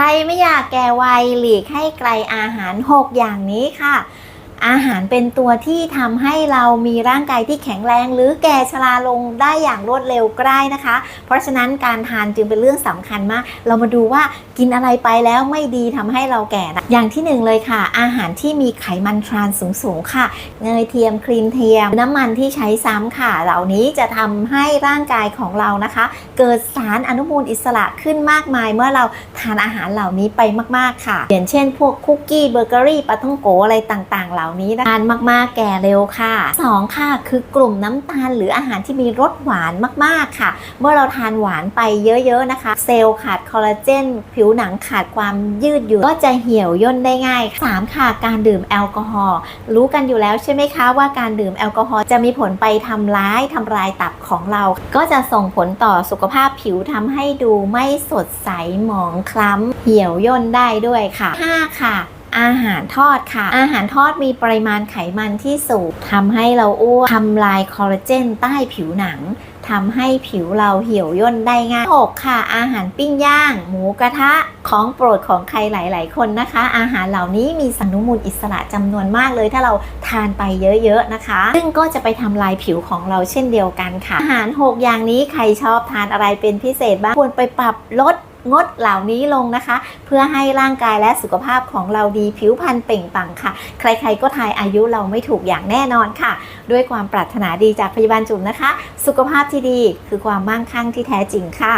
ใครไม่อยากแก่วัยหลีกให้ไกลอาหาร 6 อย่างนี้ค่ะ อาหารเป็นตัวที่ทำให้เรามีร่างกายที่แข็งแรง หรือแก่ชราลงได้อย่างรวดเร็วใก็ได้นะคะ เพราะฉะนั้นการทานจึงเป็นเรื่องสำคัญมาก เรามาดูว่ากินอะไรไปแล้วไม่ดีทำให้เราแก่นะอย่างที่หนึ่งเลยค่ะ อาหารที่มีไขมันทรานสูงๆค่ะเนยเทียมครีมเทียม น้ำมันที่ใช้ซ้ำค่ะ เหล่านี้จะทำให้ร่างกายของเรานะคะ เกิดสารอนุมูลอิสระขึ้นมากมาย เมื่อเราทานอาหารเหล่านี้ไปมาก ๆค่ะอย่างเช่น พวกคุกกี้เบเกอรี่ปาท่องโกอะไรต่างๆเหล่านี้ทานมากๆแก่เร็วค่ะ 2 ค่ะ คือกลุ่มน้ำตาลหรืออาหารที่มีรสหวานมากๆค่ะ เมื่อเราทานหวานไปเยอะๆนะคะ เซลล์ขาดคอลลาเจน ผิวหนังขาดความยืดหยุ่นก็จะเหี่ยวย่นได้ง่าย 3 ค่ะ การดื่มแอลกอฮอล์รู้กันอยู่แล้วใช่ไหมคะว่าการดื่มแอลกอฮอล์จะมีผลไปทำร้ายทำลายตับของเรา ก็จะส่งผลต่อสุขภาพผิวทำให้ดูไม่สดใสหมองคล้ำเหี่ยวย่นได้ด้วยค่ะ 5 ค่ะ อาหารทอดค่ะ อาหารทอดมีปริมาณไขมันที่สูงทำให้เราอ้วนทำลายคอลลาเจนใต้ผิวหนังทำให้ผิวเราเหี่ยวย่นได้ง่าย6ค่ะ อาหารปิ้งย่าง หมูกระทะ ของโปรดของใครหลาย ๆ คนนะคะ อาหารเหล่านี้มีสารอนุมูลอิสระจำนวนมากเลย ถ้าเราทานไปเยอะ ๆ นะคะ ซึ่งก็จะไปทำลายผิวของเราเช่นเดียวกันค่ะ อาหาร 6 อย่างนี้ใครชอบทานอะไรเป็นพิเศษบ้างควรไปปรับลด งดเหล่านี้ลงนะคะ เพื่อให้ร่างกายและสุขภาพของเราดีผิวพรรณเปล่งปลั่งค่ะ ใครๆก็ทายอายุเราไม่ถูกอย่างแน่นอนค่ะ ด้วยความปรารถนาดีจากพยาบาลจุ๋มนะคะ สุขภาพที่ดีคือความมั่งคั่งที่แท้จริงค่ะ